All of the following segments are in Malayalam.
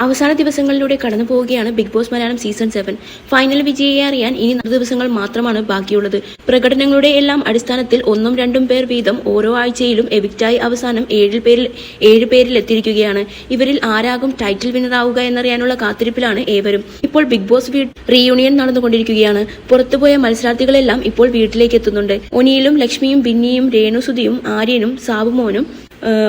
അവസാന ദിവസങ്ങളിലൂടെ കടന്നു പോവുകയാണ് Big Boss Malayalam season seven. Final വിജയിയെ അറിയാൻ ഇനി നാല് ദിവസങ്ങൾ മാത്രമാണ് ബാക്കിയുള്ളത്. പ്രകടനങ്ങളുടെ എല്ലാം അടിസ്ഥാനത്തിൽ ഒന്നും രണ്ടും പേർ വീതം ഓരോ ആഴ്ചയിലും എവിക്റ്റായി അവസാനം ഏഴ് പേരിൽ ഏഴ് പേരിൽ എത്തിയിരിക്കുകയാണ്. ഇവരിൽ ആരാകും ടൈറ്റിൽ വിന്നർ ആവുക എന്നറിയാനുള്ള കാത്തിരിപ്പിലാണ് ഏവരും. ഇപ്പോൾ ബിഗ് ബോസ് റീയൂണിയൻ നടന്നുകൊണ്ടിരിക്കുകയാണ്. പുറത്തുപോയ മത്സരാർത്ഥികളെല്ലാം ഇപ്പോൾ വീട്ടിലേക്ക് എത്തുന്നുണ്ട്. ഒനിയിലും ലക്ഷ്മിയും ബിന്നിയും രേണുസുതിയും ആര്യനും സാബുമോനും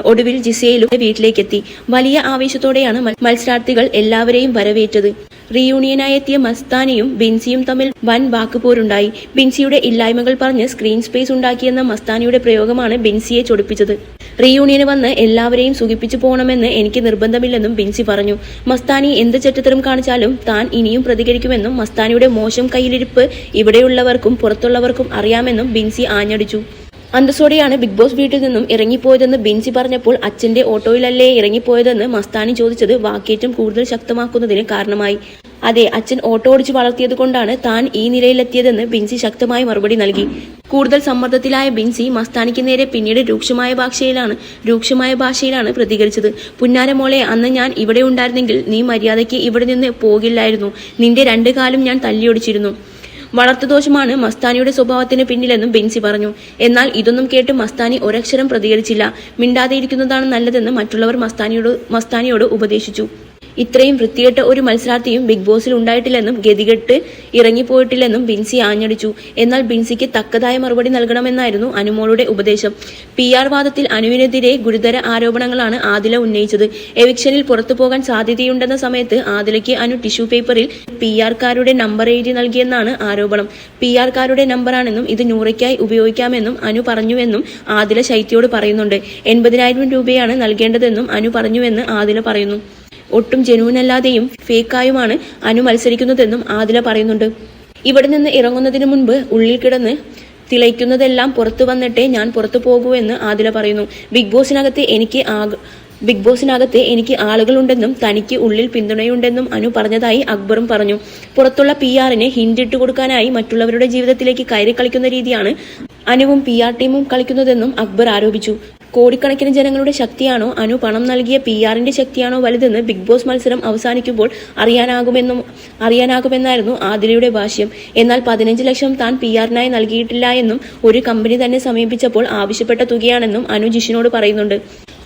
ഒടുവിൽ ജിസയിലും വീട്ടിലേക്കെത്തി. വലിയ ആവേശത്തോടെയാണ് മത്സരാർത്ഥികൾ എല്ലാവരെയും വരവേറ്റത്. റീയൂണിയനായി എത്തിയ മസ്താനിയും ബിൻസിയും തമ്മിൽ വൻ വാക്കുപോരുണ്ടായി. ബിൻസിയുടെ ഇല്ലായ്മകൾ പറഞ്ഞ് സ്ക്രീൻ സ്പേസ് ഉണ്ടാക്കിയെന്ന മസ്താനിയുടെ പ്രയോഗമാണ് ബിൻസിയെ ചൊടിപ്പിച്ചത്. റീയൂണിയന് വന്ന് എല്ലാവരെയും സുഖിപ്പിച്ചു പോകണമെന്ന് എനിക്ക് നിർബന്ധമില്ലെന്നും ബിൻസി പറഞ്ഞു. മസ്താനി എന്ത് ചെറ്റത്തരം കാണിച്ചാലും താൻ ഇനിയും പ്രതികരിക്കുമെന്നും മസ്താനിയുടെ മോശം കയ്യിലിരിപ്പ് ഇവിടെയുള്ളവർക്കും പുറത്തുള്ളവർക്കും അറിയാമെന്നും ബിൻസി ആഞ്ഞടിച്ചു. അന്തസ്സോടെയാണ് ബിഗ് ബോസ് വീട്ടിൽ നിന്നും ഇറങ്ങിപ്പോയതെന്ന് ബിൻസി പറഞ്ഞപ്പോൾ അച്ഛന്റെ ഓട്ടോയിലല്ലേ ഇറങ്ങിപ്പോയതെന്ന് മസ്താനി ചോദിച്ചത് വാക്കേറ്റം കൂടുതൽ ശക്തമാക്കുന്നതിന് കാരണമായി. അതെ അച്ഛൻ ഓട്ടോ ഓടിച്ച് വളർത്തിയത് കൊണ്ടാണ് താൻ ഈ നിലയിലെത്തിയതെന്ന് ബിൻസി ശക്തമായ മറുപടി നൽകി. കൂടുതൽ സമ്മർദ്ദത്തിലായ ബിൻസി മസ്താനിക്ക് നേരെ പിന്നീട് രൂക്ഷമായ ഭാഷയിലാണ് രൂക്ഷമായ ഭാഷയിലാണ് പ്രതികരിച്ചത്. പുന്നാരമോളെ അന്ന് ഞാൻ ഇവിടെ ഉണ്ടായിരുന്നെങ്കിൽ നീ മര്യാദയ്ക്ക് ഇവിടെ നിന്ന് പോകില്ലായിരുന്നു. നിന്റെ രണ്ടു കാലും ഞാൻ തല്ലിയൊടിച്ചിരുന്നു. വളർത്തുദോഷമാണ് മസ്താനിയുടെ സ്വഭാവത്തിന് പിന്നിലെന്നും ബെൻസി പറഞ്ഞു. എന്നാൽ ഇതൊന്നും കേട്ട് മസ്താനി ഒരക്ഷരം പ്രതികരിച്ചില്ല. മിണ്ടാതെ ഇരിക്കുന്നതാണ് നല്ലതെന്ന് മറ്റുള്ളവർ മസ്താനിയോട് മസ്താനിയോട് ഉപദേശിച്ചു. ഇത്രയും വൃത്തികെട്ട ഒരു മത്സരാർത്ഥിയും ബിഗ് ബോസിൽ ഉണ്ടായിട്ടില്ലെന്നും ഗതികെട്ട് ഇറങ്ങിപ്പോയിട്ടില്ലെന്നും ബിൻസി ആഞ്ഞടിച്ചു. എന്നാൽ ബിൻസിക്ക് തക്കതായ മറുപടി നൽകണമെന്നായിരുന്നു അനുമോളുടെ ഉപദേശം. പി ആർ വാദത്തിൽ അനുവിനെതിരെ ഗുരുതര ആരോപണങ്ങളാണ് ആദില ഉന്നയിച്ചത്. എവിക്ഷനിൽ പുറത്തു പോകാൻ സാധ്യതയുണ്ടെന്ന സമയത്ത് ആദിലയ്ക്ക് അനു ടിഷ്യൂ പേപ്പറിൽ പി ആർക്കാരുടെ നമ്പർ എഴുതി നൽകിയെന്നാണ് ആരോപണം. പി ആർക്കാരുടെ നമ്പറാണെന്നും ഇത് നൂറയ്ക്കായി ഉപയോഗിക്കാമെന്നും അനു പറഞ്ഞുവെന്നും ആദില ശൈത്യോട് പറയുന്നുണ്ട്. എൺപതിനായിരം രൂപയാണ് നൽകേണ്ടതെന്നും അനു പറഞ്ഞുവെന്ന് ആദില പറയുന്നു. ഒട്ടും ജനുവിനല്ലാതെയും ഫേക്കായുമാണ് അനു മത്സരിക്കുന്നതെന്നും ആദില പറയുന്നുണ്ട്. ഇവിടെ നിന്ന് ഇറങ്ങുന്നതിന് മുൻപ് ഉള്ളിൽ കിടന്ന് തിളയ്ക്കുന്നതെല്ലാം പുറത്തു വന്നിട്ടേ ഞാൻ പുറത്തു പോകൂ എന്ന് ആദില പറയുന്നു. ബിഗ് ബോസിനകത്ത് എനിക്ക് ബിഗ് ബോസിനകത്ത് എനിക്ക് ആളുകളുണ്ടെന്നും തനിക്ക് ഉള്ളിൽ പിന്തുണയുണ്ടെന്നും അനു പറഞ്ഞതായി അക്ബറും പറഞ്ഞു. പുറത്തുള്ള പി ആറിന് ഹിൻഡിട്ട് കൊടുക്കാനായി മറ്റുള്ളവരുടെ ജീവിതത്തിലേക്ക് കയറി കളിക്കുന്ന രീതിയാണ് അനുവും പി ആർ ടീമും കളിക്കുന്നതെന്നും അക്ബർ ആരോപിച്ചു. കോടിക്കണക്കിന് ജനങ്ങളുടെ ശക്തിയാണോ? അനു പണം നൽകിയ പി ആറിന്റെ ശക്തിയാണോ വലുതെന്ന് ബിഗ് ബോസ് മത്സരം അവസാനിക്കുമ്പോൾ അറിയാനാകുമെന്നും അറിയാനാകുമെന്നായിരുന്നു ആതിരയുടെ ഭാഷ്യം. എന്നാൽ പതിനഞ്ച് ലക്ഷം താൻ പി ആറിനായി നൽകിയിട്ടില്ല എന്നും ഒരു കമ്പനി തന്നെ സമീപിച്ചപ്പോൾ ആവശ്യപ്പെട്ട തുകയാണെന്നും അനു ജിഷിനോട് പറയുന്നുണ്ട്.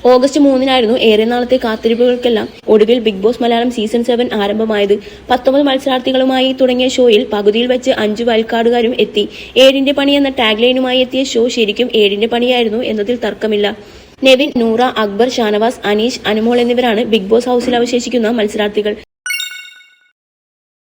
ഓഗസ്റ്റ് മൂന്നിനായിരുന്നു ഏറെ നാളത്തെ കാത്തിരിപ്പുകൾക്കെല്ലാം ഒടുവിൽ Big Boss Malayalam season seven ആരംഭമായത്. പത്തൊമ്പത് മത്സരാർത്ഥികളുമായി തുടങ്ങിയ ഷോയിൽ പകുതിയിൽ വെച്ച് അഞ്ച് വയൽക്കാടുകാരും എത്തി. ഏഴിന്റെ പണി എന്ന ടാഗ് ലൈനുമായി എത്തിയ ഷോ ശരിക്കും ഏഴിന്റെ പണിയായിരുന്നു എന്നതിൽ തർക്കമില്ല. നെവിൻ നൂറ അക്ബർ ഷാനവാസ് അനീഷ് അനുമോൾ എന്നിവരാണ് ബിഗ് ബോസ് ഹൌസിൽ അവശേഷിക്കുന്ന മത്സരാർത്ഥികൾ.